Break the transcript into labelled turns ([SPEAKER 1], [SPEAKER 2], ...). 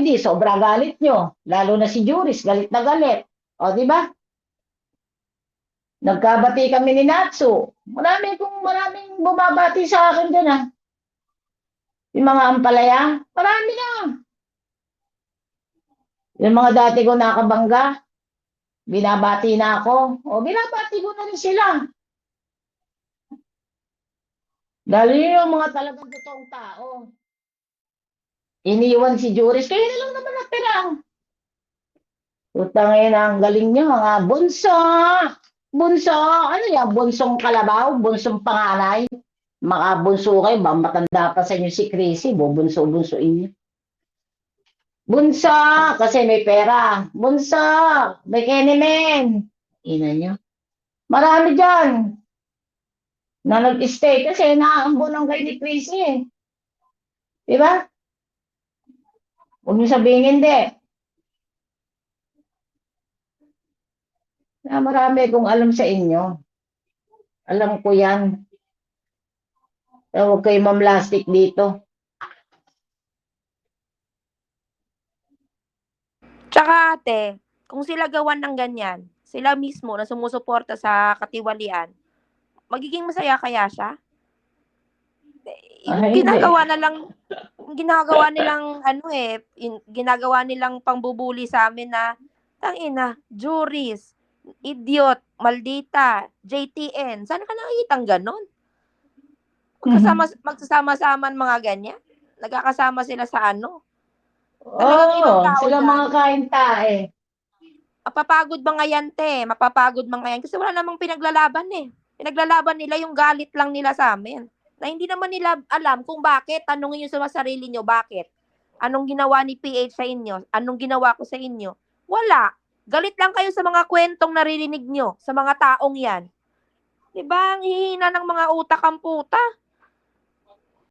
[SPEAKER 1] hindi, sobra galit nyo. Lalo na si Juris, galit na galit. O, di ba? Nagkabati kami ni Natsu. Marami kong maraming bumabati sa akin dyan, ah. Yung mga ampalaya, marami na. Yung mga dati ko nakabangga, binabati na ako. O, binabati ko na rin sila. Lalo yung mga talagang totoong tao. Iniwan si Juris, kayo na lang naman natira. Utang ang galing niyo, mga bunso. Bunso, ano yan? Bunsong kalabaw, bunsong panganay. Mga bunso kayo, ba matanda pa sa inyo si Chrissy, bubunso-bunsoin niyo. Bunso, kasi may pera. Bunso, may kenemen. Ina niyo. Marami dyan. Na nag-stay kasi naaambunan kayo ni Chrissy eh. Huwag niyo sabihin hindi. Na marami kong alam sa inyo. Alam ko yan. Eh, Huwag kayo mamlastik dito.
[SPEAKER 2] Tsaka ate, kung sila gawan ng ganyan, sila mismo na sumusuporta sa katiwalian, magiging masaya kaya siya?
[SPEAKER 1] Hindi.
[SPEAKER 2] ginagawa na lang, ginagawa nilang ano eh, in- ginagawa nilang pangbubuli sa amin na, tangina, juris, idiot, maldita, JTN, saan ka nakikitang ganon? Magkasama, magsasama-sama mga ganyan. Nagkakasama sila sa ano.
[SPEAKER 1] Oo,
[SPEAKER 2] tao
[SPEAKER 1] sila
[SPEAKER 2] yan.
[SPEAKER 1] mga kain tae.
[SPEAKER 2] Mapapagod ba nga yan, te? Mapapagod ba nga yan? Kasi wala namang pinaglalaban eh. Pinaglalaban nila yung galit lang nila sa amin. Na hindi naman nila alam kung bakit. Tanungin nyo sa sarili nyo, bakit? Anong ginawa ni PH sa inyo? Anong ginawa ko sa inyo? Wala. Galit lang kayo sa mga kwentong naririnig nyo, sa mga taong yan. Diba? Ang hihina ng mga utak ang puta.